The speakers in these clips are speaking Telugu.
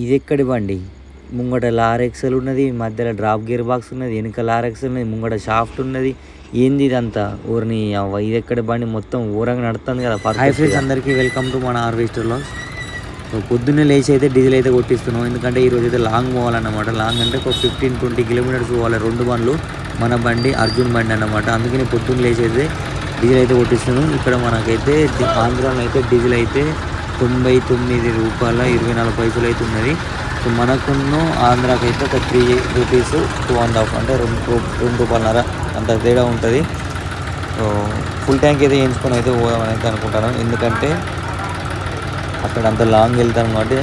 ఇది ఎక్కడి బండి? ముంగట లార్ ఎక్సెల్ ఉన్నది మధ్యలో డ్రాప్ గేర్ బాక్స్ ఉన్నది వెనుక లార్ ఎక్సెల్ ఉన్నది ముంగట షాఫ్ట్ ఉన్నది. ఏంది ఇదంతా? ఊరిని ఇది ఎక్కడి బండి? మొత్తం ఊరంగా నడుస్తుంది కదా హాయ్ ఫ్రెండ్స్ అందరికీ వెల్కమ్ టు మన హార్వెస్టర్లో పొద్దున్నే లేచి అయితే డీజిల్ అయితే కొట్టిస్తున్నాం. ఎందుకంటే ఈ రోజు అయితే లాంగ్ పోవాలన్నమాట. లాంగ్ అంటే ఒక ఫిఫ్టీన్ ట్వంటీ కిలోమీటర్స్ పోవాలి. రెండు బండ్లు మన బండి అర్జున్ బండి అన్నమాట. అందుకని పొద్దున్న లేచి అయితే డీజిల్ అయితే కొట్టిస్తున్నాం. ఇక్కడ మనకైతే ఆంధ్రాలో అయితే డీజిల్ అయితే తొంభై తొమ్మిది రూపాయల ఇరవై నాలుగు పైసలు అయితే ఉన్నది. సో మనకున్న ఆంధ్రాకి అయితే ఒక three rupees two and half అంటే రెండు రెండు రూపాయలన్నర అంత తేడా ఉంటుంది. సో ఫుల్ ట్యాంక్ అయితే వేయించుకొని అయితే పోదామని అయితే అనుకుంటాను ఎందుకంటే అక్కడ అంత లాంగ్ వెళ్తాను కాబట్టి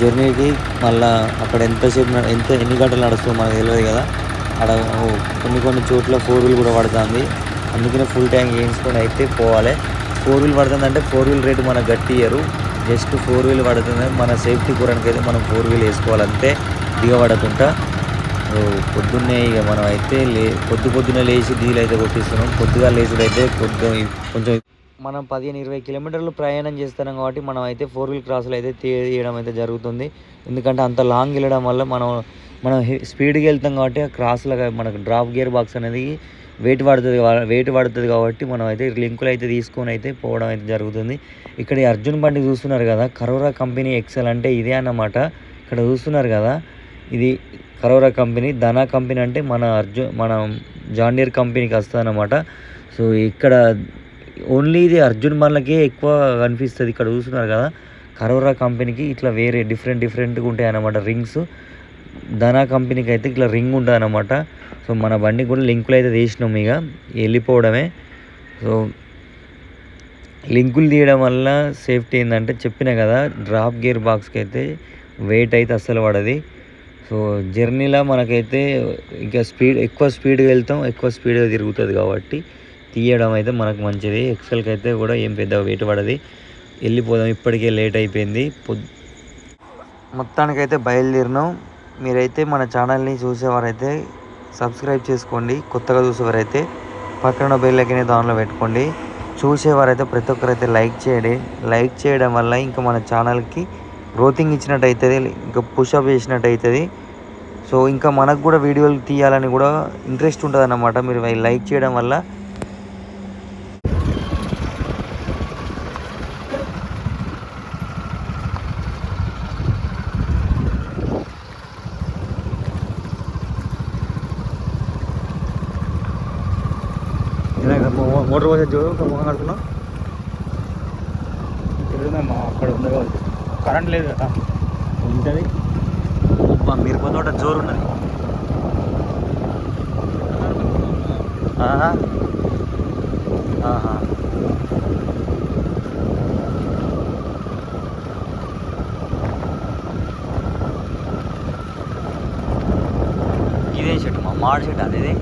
జర్నీకి మళ్ళా అక్కడ ఎంతసేపు ఎంత ఎన్ని గంటలు నడుస్తుందో మనకు తెలియదు కదా. అక్కడ కొన్ని కొన్ని చోట్ల ఫోర్ వీల్ కూడా పడుతుంది. అందుకనే ఫుల్ ట్యాంక్ వేయించుకొని అయితే పోవాలి. ఫోర్ వీల్ పడుతుంది అంటే ఫోర్ వీల్ రేటు మనకు గట్టి ఇయ్యరు జస్ట్ ఫోర్ వీల్ పడుతుంది. మన సేఫ్టీ కూరడానికి అయితే మనం ఫోర్ వీల్ వేసుకోవాలంటే దిగబడకుండా పొద్దున్నే ఇక మనం అయితే లే పొద్దు పొద్దున్నే లేచి డీల్ అయితే కొట్టిస్తున్నాం. పొద్దుగా లేచుడు అయితే పొద్దు కొంచెం మనం పదిహేను ఇరవై కిలోమీటర్లు ప్రయాణం చేస్తున్నాం కాబట్టి మనం అయితే ఫోర్ వీల్ క్రాస్లు అయితే తీయడం అయితే జరుగుతుంది. ఎందుకంటే అంత లాంగ్ వెళ్ళడం వల్ల మనం మనం స్పీడ్గా వెళ్తాం కాబట్టి ఆ క్రాస్లో మనకు డ్రాప్ గేర్ బాక్స్ అనేది వెయిట్ పడుతుంది వెయిట్ పడుతుంది కాబట్టి మనం అయితే లింకులు అయితే తీసుకొని అయితే పోవడం అయితే జరుగుతుంది. ఇక్కడ అర్జున్ బండి చూస్తున్నారు కదా కరోరా కంపెనీ ఎక్సెల్ అంటే ఇదే అన్నమాట. ఇక్కడ చూస్తున్నారు కదా ఇది కరోరా కంపెనీ ధనా కంపెనీ అంటే మన అర్జున్ మన జాండియర్ కంపెనీకి వస్తుందన్నమాట సో ఇక్కడ ఓన్లీ ఇది అర్జున్ బండ్లకే ఎక్కువ కనిపిస్తుంది. ఇక్కడ చూస్తున్నారు కదా కరోరా కంపెనీకి ఇట్లా వేరే డిఫరెంట్ డిఫరెంట్గా ఉంటాయి అన్నమాట రింగ్స్. ధనా కంపెనీకి అయితే ఇట్లా రింగ్ ఉంటుంది అన్నమాట సో మన బండి కూడా లింకులు అయితే తీసినాం ఇక. వెళ్ళిపోవడమే. సో లింకులు తీయడం వల్ల సేఫ్టీ ఏంటంటే చెప్పినా కదా డ్రాప్ గేర్ బాక్స్కి అయితే వెయిట్ అయితే అస్సలు పడది. సో జర్నీలో మనకైతే ఇంకా స్పీడ్ ఎక్కువ స్పీడ్గా వెళ్తాం ఎక్కువ స్పీడ్గా తిరుగుతుంది కాబట్టి తీయడం అయితే మనకు మంచిది. ఎక్సెల్కి అయితే కూడా ఏం పెద్ద వెయిట్ పడది. వెళ్ళిపోదాం ఇప్పటికే లేట్ అయిపోయింది. పొద్ మొత్తానికైతే బయలుదేరినాం. మీరైతే మన ఛానల్ని చూసేవారైతే సబ్స్క్రైబ్ చేసుకోండి. కొత్తగా చూసేవారైతే పక్కన బెల్ ఐకాన్ దానిలో పెట్టుకోండి. చూసేవారైతే ప్రతి ఒక్కరైతే లైక్ చేయండి. లైక్ చేయడం వల్ల ఇంకా మన ఛానల్కి గ్రోతింగ్ ఇచ్చినట్టు అవుతుంది ఇంకా పుషప్ చేసినట్టు అవుతుంది సో ఇంకా మనకు కూడా వీడియోలు తీయాలని కూడా ఇంట్రెస్ట్ ఉంటుంది అన్నమాట మీరు లైక్ చేయడం వల్ల మోటార్ పోసే చూడు ముఖం కడుతున్నావు అక్కడ ఉంది కరెంట్ లేదు కదా. ఉంటుంది. మిరప తోట జోరు ఉన్నది ఆహా. ఇదే చెట్టు మా మామిడి చెట్టు అది.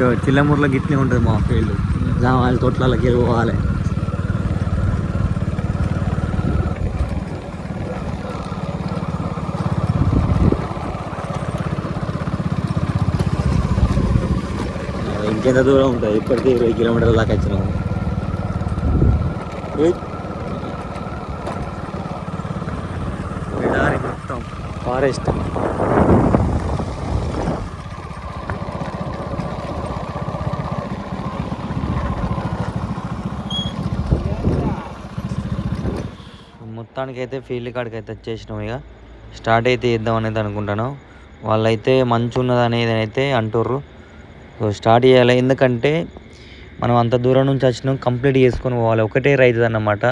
చిల్లమూరులో గిట్లే ఉంటుంది మా ఫీల్డ్ జామాలి తోటలకి వెళ్ళి పోవాలి. ఇంకెంత దూరం ఉంటుంది? ఇప్పటికే ఇరవై కిలోమీటర్ల దాకా వచ్చినాము. మొత్తం ఫారెస్ట్. మొత్తానికి అయితే ఫీల్డ్ కాడికి అయితే వచ్చేసినాం ఇక. స్టార్ట్ అయితే చేద్దాం అనేది అనుకుంటాను వాళ్ళైతే మంచు ఉన్నది అనేది అయితే అంటుర్రు. సో స్టార్ట్ చేయాలి. ఎందుకంటే మనం అంత దూరం నుంచి వచ్చినాం కంప్లీట్ చేసుకొని పోవాలి. ఒకటే రైతు అన్నమాట.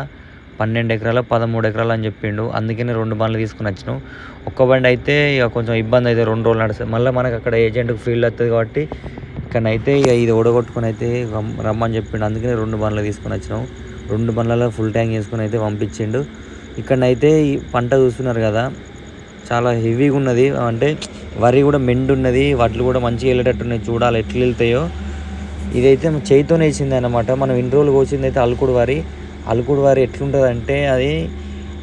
పన్నెండు ఎకరాలు పదమూడు ఎకరాలు అని చెప్పిండు. అందుకనే రెండు బండ్లు తీసుకుని వచ్చినాం. ఒక్క బండి అయితే ఇక కొంచెం ఇబ్బంది అయితే రెండు రోజులు నడుస్తుంది మళ్ళీ మనకు అక్కడ ఏజెంట్కి ఫీల్డ్ అవుతుంది కాబట్టి ఇక్కడ అయితే ఇక ఇది ఓడగొట్టుకుని అయితే రమ్మని చెప్పిండు. అందుకనే రెండు బండ్లు తీసుకుని వచ్చినాం. రెండు బండ్లలో ఫుల్ ట్యాంక్ చేసుకుని అయితే పంపించిండు. ఇక్కడనైతే ఈ పంట చూస్తున్నారు కదా చాలా హెవీగా ఉన్నది. అంటే వరి కూడా మెండు ఉన్నది వడ్లు కూడా మంచిగా వెళ్ళేటట్టు ఉన్నాయి చూడాలి ఎట్లా వెళ్తాయో. ఇదైతే చేయితోనే వేసింది అనమాట మనం ఇన్ని రోజులు కోసింది అయితే అలుకుడు వరి. అలుకుడు వరి ఎట్లుంటుంది అంటే అది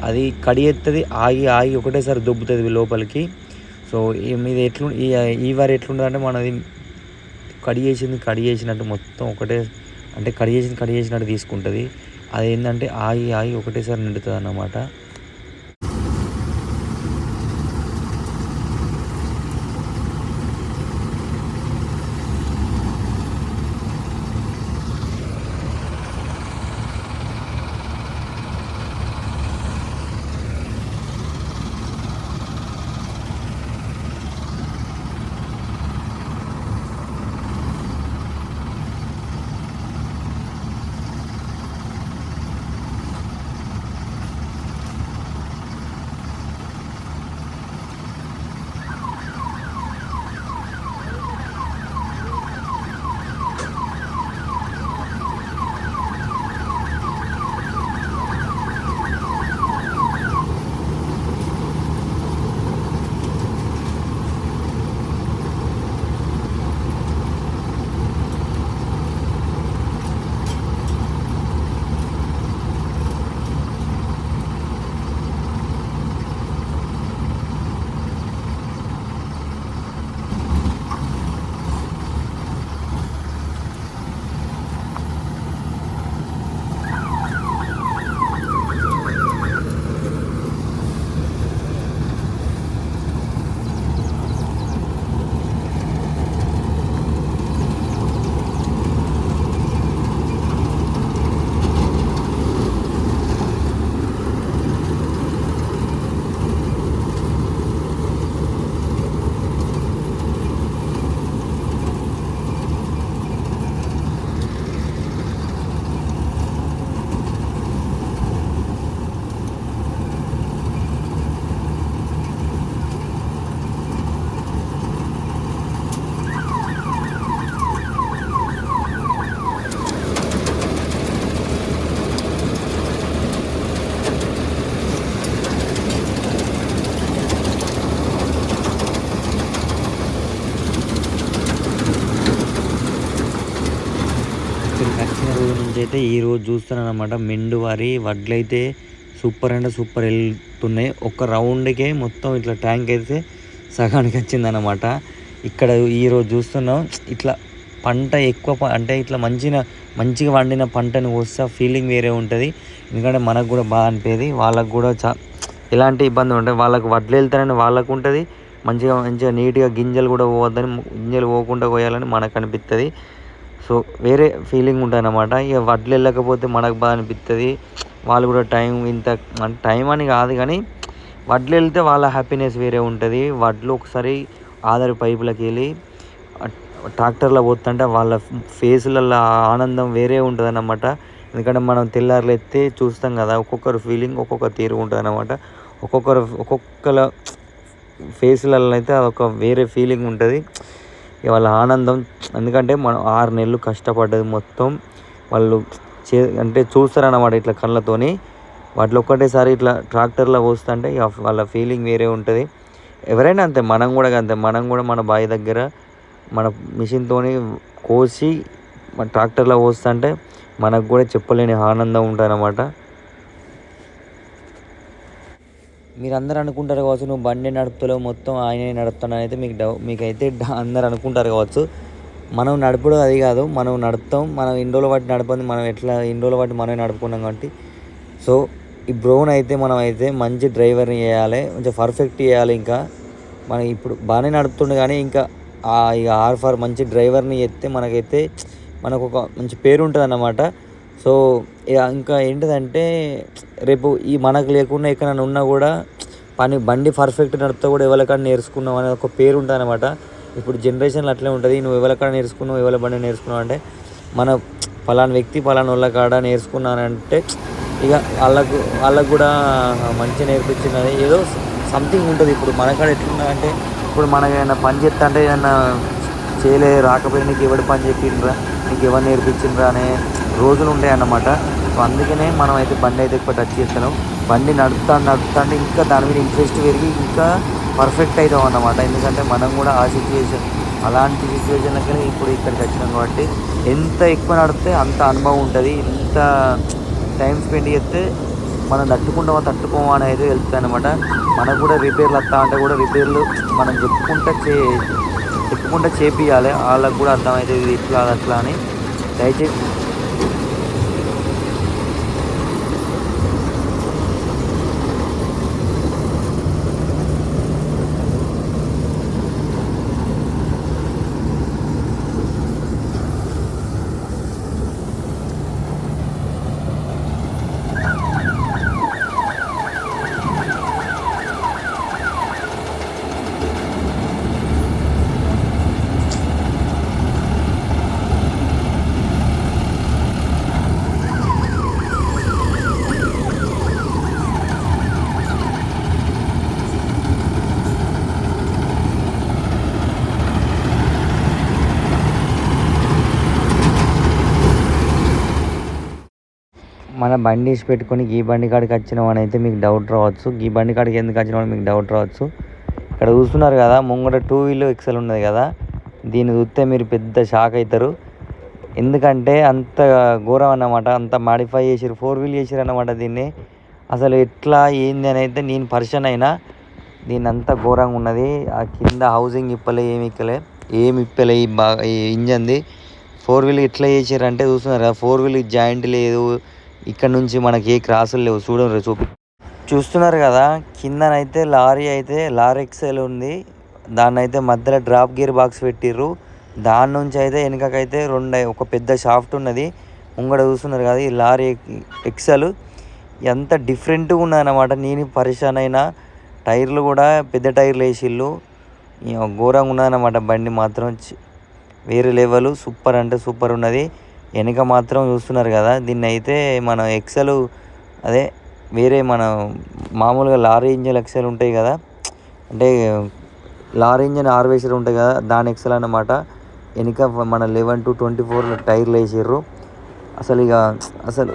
అది కడి ఎత్తది ఆగి ఆగి ఒకటేసారి దొబ్బుతుంది లోపలికి. సో ఈ ఎట్లు ఈ ఈ వరి ఎట్లుంటుంది అంటే మనది కడి చేసింది కడి చేసినట్టు మొత్తం ఒకటే అంటే కడి చేసింది కడి చేసినట్టు తీసుకుంటుంది. అది ఏంటంటే ఆగి ఆగి ఒకటేసారి నిండుతుంది అన్నమాట అయితే ఈరోజు చూస్తున్నాను అనమాట మెండు వారి వడ్లు అయితే సూపర్ అంటే సూపర్ వెళ్తున్నాయి. ఒక రౌండ్కే మొత్తం ఇట్లా ట్యాంక్ అయితే సగానికి వచ్చిందనమాట ఇక్కడ ఈ రోజు చూస్తున్నాం. ఇట్లా పంట ఎక్కువ అంటే ఇట్లా మంచిగా మంచిగా వండిన పంటను వస్తే ఫీలింగ్ వేరే ఉంటుంది. ఎందుకంటే మనకు కూడా బాగా అనిపేది. వాళ్ళకు కూడా చా ఎలాంటి ఇబ్బంది ఉంటుంది వాళ్ళకు వడ్లు వెళ్తారని వాళ్ళకు ఉంటుంది. మంచిగా మంచిగా నీట్గా గింజలు కూడా పోవద్దని గింజలు పోకుండా పోయాలని మనకు అనిపిస్తుంది సో వేరే ఫీలింగ్ ఉంటుంది అనమాట ఇక వడ్లు వెళ్ళకపోతే మనకు బాగా అనిపిస్తుంది వాళ్ళు కూడా టైం ఇంత టైం అని కాదు కానీ వడ్లు వెళ్తే వాళ్ళ హ్యాపీనెస్ వేరే ఉంటుంది. వడ్లు ఒకసారి ఆధార్ పైపులకి వెళ్ళి ట్రాక్టర్లో పోతుంటే వాళ్ళ ఫేసులలో ఆనందం వేరే ఉంటుంది అన్నమాట ఎందుకంటే మనం తెల్లారులు ఎత్తే చూస్తాం కదా ఒక్కొక్కరు ఫీలింగ్ ఒక్కొక్క తీరు ఉంటుంది అనమాట ఒక్కొక్కరు ఒక్కొక్కల ఫేస్లలో అయితే అదొక వేరే ఫీలింగ్ ఉంటుంది. వాళ్ళ ఆనందం. ఎందుకంటే మనం ఆరు నెలలు కష్టపడ్డది మొత్తం వాళ్ళు చే అంటే చూస్తారన్నమాట ఇట్లా కళ్ళతోని. వాటిలో ఒక్కటేసారి ఇట్లా ట్రాక్టర్లో పోస్తుంటే ఇక వాళ్ళ ఫీలింగ్ వేరే ఉంటుంది. ఎవరైనా అంతే మనం కూడా అంతే మనం కూడా మన బావి దగ్గర మన మిషన్తోని కోసి మన ట్రాక్టర్లో పోస్తుంటే మనకు కూడా చెప్పలేని ఆనందం ఉంటుంది అన్నమాట మీరు అందరు అనుకుంటారు కావచ్చు నువ్వు బండి నడుపుతలేవు మొత్తం ఆయనే నడుపుతాను అయితే మీకు డౌ మీకైతే అందరు అనుకుంటారు కావచ్చు. మనం నడపడం అది కాదు మనం నడుపుతాం మనం ఇన్ని రోజుల బట్టి నడపంది మనం ఎట్లా ఇన్ని రోజుల బట్టి మనమే నడుపుకున్నాం కాబట్టి. సో ఈ బ్రోన్ అయితే మనం అయితే మంచి డ్రైవర్ని చేయాలి కొంచెం పర్ఫెక్ట్ చేయాలి ఇంకా. మనం ఇప్పుడు బాగానే నడుపుతుండే కానీ ఇంకా ఇక ఆర్ ఫర్ మంచి డ్రైవర్ని ఎత్తే మనకైతే మనకు ఒక మంచి పేరు ఉంటుంది అన్నమాట సో ఇక ఇంకా ఏంటిదంటే రేపు ఈ మనకు లేకుండా ఎక్కడైనా ఉన్నా కూడా పని బండి పర్ఫెక్ట్ నడిపితే కూడా ఎవరికైనా నేర్చుకున్నావు అనే ఒక పేరు ఉంటుంది అనమాట ఇప్పుడు జనరేషన్లు అట్లే ఉంటుంది. నువ్వు ఎవరికైనా నేర్చుకున్నావు ఎవరి బండి నేర్చుకున్నావు అంటే మన పలానా వ్యక్తి పలానా వాళ్ళ కాడ నేర్చుకున్నానంటే ఇక వాళ్ళకు వాళ్ళకు కూడా మంచిగా నేర్పించినది ఏదో సంథింగ్ ఉంటుంది. ఇప్పుడు మనకాడ ఎట్లున్నా అంటే ఇప్పుడు మనకి ఏమైనా పని చేస్తా అంటే ఏదైనా చేయలే రాకపోయినా నీకు ఎవడు పని చెప్పిండ్రా నీకు ఎవరు నేర్పించిండ్రా అనే రోజులు ఉంటాయి అన్నమాట సో అందుకనే మనం అయితే బండి అయితే ఎక్కువ టచ్ చేస్తున్నాం బండి నడుపుతా నడుపుతా ఇంకా దాని మీద ఇంట్రెస్ట్ పెరిగి ఇంకా పర్ఫెక్ట్ అవుతాం అన్నమాట ఎందుకంటే మనం కూడా ఆ సిచ్యువేషన్ అలాంటి సిచ్యువేషన్లకనే ఇప్పుడు ఇక్కడికి వచ్చినాం కాబట్టి ఎంత ఎక్కువ నడిపితే అంత అనుభవం ఉంటుంది. ఎంత టైం స్పెండ్ చేస్తే మనం తట్టుకుంటామా తట్టుకోమా అనేది వెళ్తుంది అనమాట మనకు కూడా రిపేర్లు వస్తా అంటే కూడా రిపేర్లు మనం చెప్పుకుంటా చే చెప్పుకుంటా చేపియాలి వాళ్ళకు కూడా అర్థమవుతుంది ఇది ఇట్లా అది అట్లా అని. దయచేసి అలా బండి వేసి పెట్టుకొని ఈ బండి కాడికి వచ్చినామని అయితే మీకు డౌట్ రావచ్చు. ఈ బండి కాడికి ఎందుకు వచ్చినామని మీకు డౌట్ రావచ్చు. ఇక్కడ చూస్తున్నారు కదా ముంగట టూ వీల్ ఎక్సెల్ ఉన్నది కదా. దీన్ని చూస్తే మీరు పెద్ద షాక్ అవుతారు ఎందుకంటే అంత ఘోరం అన్నమాట అంత మాడిఫై చేసారు ఫోర్ వీల్ చేసారు అన్నమాట దీన్ని. అసలు ఎట్లా ఏంది అని అయితే నేను పర్సన్ అయినా దీన్ని అంత ఘోరంగా ఉన్నది. ఆ కింద హౌసింగ్ ఇప్పలే ఏమి ఇక్కలే ఏమి ఇప్పలే ఈ బాగా ఈ ఇంజన్ది ఫోర్ వీల్ ఎట్లా చేసారంటే చూస్తున్నారు కదా ఫోర్ వీల్ జాయింట్ లేదు. ఇక్కడ నుంచి మనకి ఏ క్రాసులు లేవు. చూడండి చూపి. చూస్తున్నారు కదా కిందనైతే లారీ అయితే లారీ ఎక్సెల్ ఉంది. దాన్ని అయితే మధ్యలో డ్రాప్ గేర్ బాక్స్ పెట్టిర్రు. దాని నుంచి అయితే వెనుకకైతే రెండు ఒక పెద్ద షాఫ్ట్ ఉన్నది. ముంగడ చూస్తున్నారు కదా ఈ లారీ ఎక్సెల్. ఎంత డిఫరెంట్గా ఉన్నాయన్నమాట నేను పరిశాన్ అయినా టైర్లు కూడా పెద్ద టైర్లు వేసిళ్ళు. ఘోరంగా ఉన్నదన్నమాట బండి మాత్రం. వేరే లెవెల్ సూపర్ అంటే సూపర్ ఉన్నది. వెనక మాత్రం చూస్తున్నారు కదా. దీన్ని అయితే మన ఎక్సెల్ అదే వేరే మన మామూలుగా లారీ ఇంజన్ ఎక్సెల్ ఉంటాయి కదా. అంటే లారీ ఇంజన్ హార్వెస్టర్ ఉంటాయి కదా దాని ఎక్సెల్ అన్నమాట. వెనక మన లెవెన్ టు ట్వంటీ ఫోర్ టైర్లు వేసారు అసలు ఇక అసలు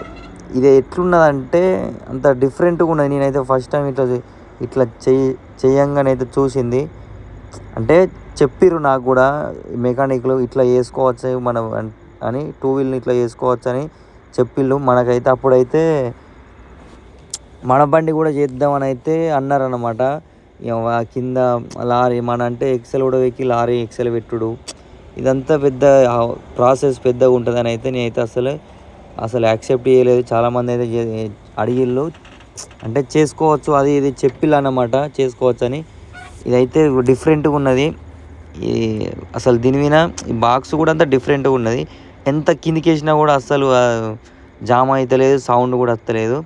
ఇది ఎట్లున్నదంటే అంత డిఫరెంట్గా ఉన్నది. నేనైతే ఫస్ట్ టైం ఇట్లా చే- ఇట్లా చెయ్యి చేయంగానైతే చూసింది. అంటే చెప్పిర్రు నాకు కూడా మెకానిక్లు ఇట్లా వేసుకోవచ్చు మనం అని టూ వీల్ని ఇట్లా చేసుకోవచ్చు అని చెప్పిళ్ళు. మనకైతే అప్పుడైతే మన బండి కూడా చేద్దామని అయితే అన్నారన్నమాట. ఇక కింద లారీ మన అంటే ఎక్సెల్ కూడా ఎక్కి లారీ ఎక్సెల్ పెట్టుడు. ఇదంతా పెద్ద ప్రాసెస్ పెద్దగా ఉంటుందని అయితే నేనైతే అసలు అసలు యాక్సెప్ట్ చేయలేదు. చాలామంది అయితే అడిగిళ్ళు. అంటే చేసుకోవచ్చు అది ఇది చెప్పిళ్ళు అన్నమాట చేసుకోవచ్చు అని ఇదైతే డిఫరెంట్గా ఉన్నది. ఈ అసలు దీని మీద ఈ బాక్స్ కూడా అంతా డిఫరెంట్గా ఉన్నది. ఎంత కిందికి వేసినా కూడా అస్సలు జామ జామ్ అవుతలేదు సౌండ్ కూడా వస్తలేదు.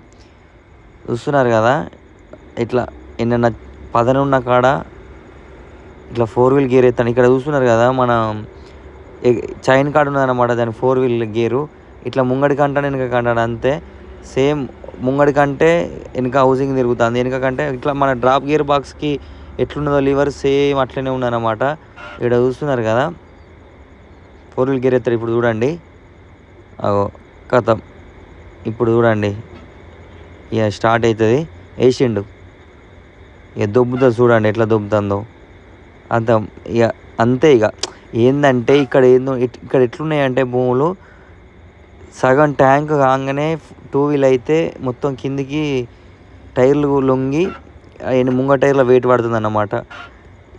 చూస్తున్నారు కదా ఇట్లా ఎన్న పదనున్న కాడ ఇట్లా ఫోర్ వీల్ గేర్ ఎత్తాను. ఇక్కడ చూస్తున్నారు కదా మన చైన్ కాడ ఉన్నదన్నమాట దాని ఫోర్ వీల్ గేరు ఇట్లా ముంగడి కంటాడు వెనక కంటాడు అంతే. సేమ్ ముంగడి కంటే వెనక హౌసింగ్ తిరుగుతుంది. వెనక కంటే ఇట్లా మన డ్రాప్ గేర్ బాక్స్కి ఎట్లున్నదో లివర్ సేమ్ అట్లనే ఉందన్నమాట. ఇక్కడ చూస్తున్నారు కదా ఫోర్ వీల్ గేర్ ఎత్తారు. ఇప్పుడు చూడండి. అగో కథం. ఇప్పుడు చూడండి. ఇక స్టార్ట్ అవుతుంది. వేసిండు. ఇక దొబ్బుతుంది చూడండి ఎట్లా దొబ్బుతుందో. అంత ఇక అంతే ఇక. ఏందంటే ఇక్కడ ఏందో ఇక్కడ ఎట్లున్నాయంటే భూములు సగం ట్యాంక్ కాగానే టూ వీల్ అయితే మొత్తం కిందికి టైర్లు లొంగి ఆయన ముంగ టైర్లో వెయిట్ పడుతుంది అన్నమాట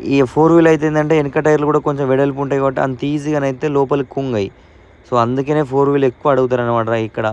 ఈ ఫోర్ వీల్ అయితే ఏంటంటే వెనక టైర్లు కూడా కొంచెం వెడల్పు ఉంటాయి కాబట్టి అంత ఈజీగానైతే లోపలికి కుంగాయి. సో అందుకనే ఫోర్ వీల్ ఎక్కువ అడుగుతారు అనమాట ఇక్కడ.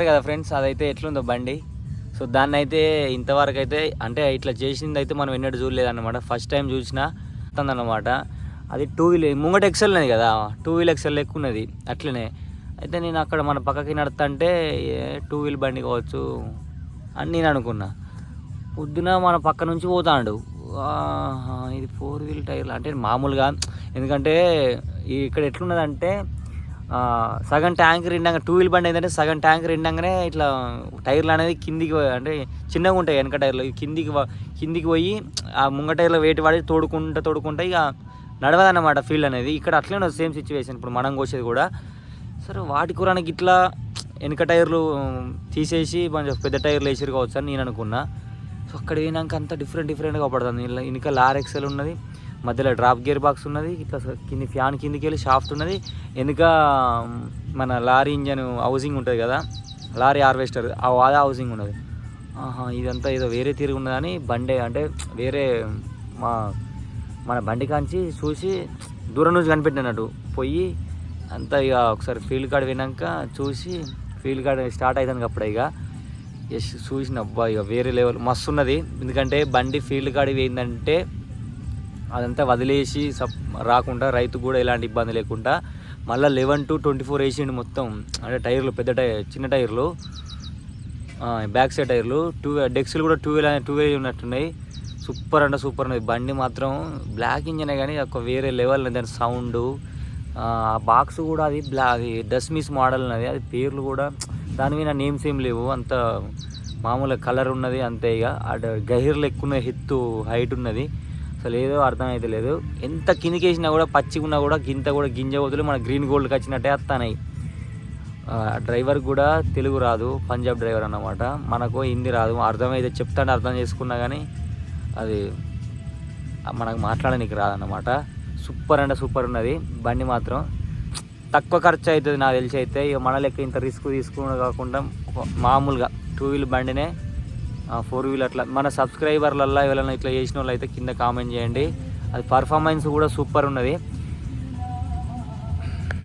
చూసినారు కదా ఫ్రెండ్స్ అదైతే ఎట్లుందో బండి. సో దాన్ని అయితే ఇంతవరకు అయితే అంటే ఇట్లా చేసింది అయితే మనం ఎన్నడూ చూడలేదన్నమాట. ఫస్ట్ టైం చూసిన అన్నమాట అది టూ వీలర్ ముంగట ఎక్సెల్ ఉన్నది కదా టూ వీల్ ఎక్సెల్ లెక్క ఉన్నది అట్లనే. అయితే నేను అక్కడ మన పక్కకి నడుతుంటే టూ వీల్ బండి కావచ్చు అని నేను అనుకున్నా. పొద్దున మన పక్క నుంచి పోతాడు. ఇది ఫోర్ వీల్ టైర్లు? అంటే మామూలుగా ఎందుకంటే ఇక్కడ ఎట్లున్నదంటే సగం ట్యాంక్ రెండంగా టూ వీల్ బండి ఏంటంటే సగం ట్యాంక్ రెండంగానే ఇట్లా టైర్లు అనేది కిందికి అంటే చిన్నగా ఉంటాయి వెనక టైర్లు. కిందికి కిందికి పోయి ఆ ముంగ టైర్లో వేటి పడి తోడుకుంటా తోడుకుంటా ఇక నడవదన్నమాట ఫీల్డ్ అనేది. ఇక్కడ అట్లనే సేమ్ సిచ్యువేషన్ ఇప్పుడు మనం కోసేది కూడా. సరే వాటి కూరానికి ఇట్లా వెనక టైర్లు తీసేసి కొంచెం పెద్ద టైర్లు వేసిరు కావచ్చు అని నేను అనుకున్నా. సో అక్కడ పోయినాక అంత డిఫరెంట్ డిఫరెంట్గా పడుతుంది. ఇలా వెనక లార్ ఎక్సెల్ ఉన్నది. మధ్యలో డ్రాప్ గేర్ బాక్స్ ఉన్నది ఇట్లా కింది ఫ్యాన్ కిందికి వెళ్ళి షాఫ్ట్ ఉన్నది. వెనుక మన లారీ ఇంజన్ హౌసింగ్ ఉంటుంది కదా లారీ హార్వెస్టర్ ఆ అదే హౌసింగ్ ఉన్నది. ఆహా ఇదంతా ఏదో వేరే తిరిగి ఉన్నదని బండి అంటే వేరే మా మన బండి కాంచి చూసి దూరం నుంచి కనిపెట్టినట్టు. పోయి అంతా ఇక ఒకసారి ఫీల్డ్ కార్డ్ వినాక చూసి ఫీల్డ్ కార్డ్ స్టార్ట్ అవుతుంది అప్పుడు ఇక. ఎస్ చూసిన అబ్బా ఇక వేరే లెవెల్ మస్తు ఉన్నది. ఎందుకంటే బండి ఫీల్డ్ కార్డ్ ఏంటంటే అదంతా వదిలేసి సప్ రాకుండా రైతు కూడా ఎలాంటి ఇబ్బంది లేకుండా మళ్ళీ లెవెన్ టు ట్వంటీ ఫోర్ వేసిండు మొత్తం. అంటే టైర్లు పెద్ద టైర్ చిన్న టైర్లు బ్యాక్ సైడ్ టైర్లు టూ డెక్స్లు కూడా టూ వీల్ టూ వీల్ ఉన్నట్టున్నాయి. సూపర్ అంటే సూపర్ ఉన్నది. బండి మాత్రం బ్లాక్ ఇంజనే కానీ ఒక వేరే లెవెల్ దాని సౌండ్ ఆ బాక్స్ కూడా అది బ్లా అది డస్మిస్ మోడల్ ఉన్నది. అది పేర్లు కూడా దాని మీద నేమ్స్ ఏం లేవు. అంత మామూలు కలర్ ఉన్నది అంతే ఇక అటు గహిర్లు ఎక్కువ ఎత్తు హైట్ ఉన్నది. అసలు ఏదో అర్థమైతే లేదు. ఎంత కిందికేసినా కూడా పచ్చిగా ఉన్నా కూడా గింత కూడా గింజ వదులు మన గ్రీన్ గోల్డ్కి వచ్చినట్టే వస్తాయి డ్రైవర్ కూడా తెలుగు రాదు పంజాబ్ డ్రైవర్ అన్నమాట. మనకు హిందీ రాదు. అర్థమైతే చెప్తాను అర్థం చేసుకున్నా కానీ అది మనకు మాట్లాడడానికి రాదన్నమాట. సూపర్ అంటే సూపర్ ఉన్నది. బండి మాత్రం తక్కువ ఖర్చు అవుతుంది నాకు తెలిసి అయితే. ఇక మన లెక్క ఇంత రిస్క్ తీసుకుని కాకుండా మామూలుగా టూ వీల్ బండినే ఫోర్ వీల్ అట్లా. మన సబ్స్క్రైబర్లల్లో ఎవరైనా ఇట్లా చేసిన వాళ్ళు అయితే కింద కామెంట్ చేయండి. అది పర్ఫార్మెన్స్ కూడా సూపర్ ఉన్నది.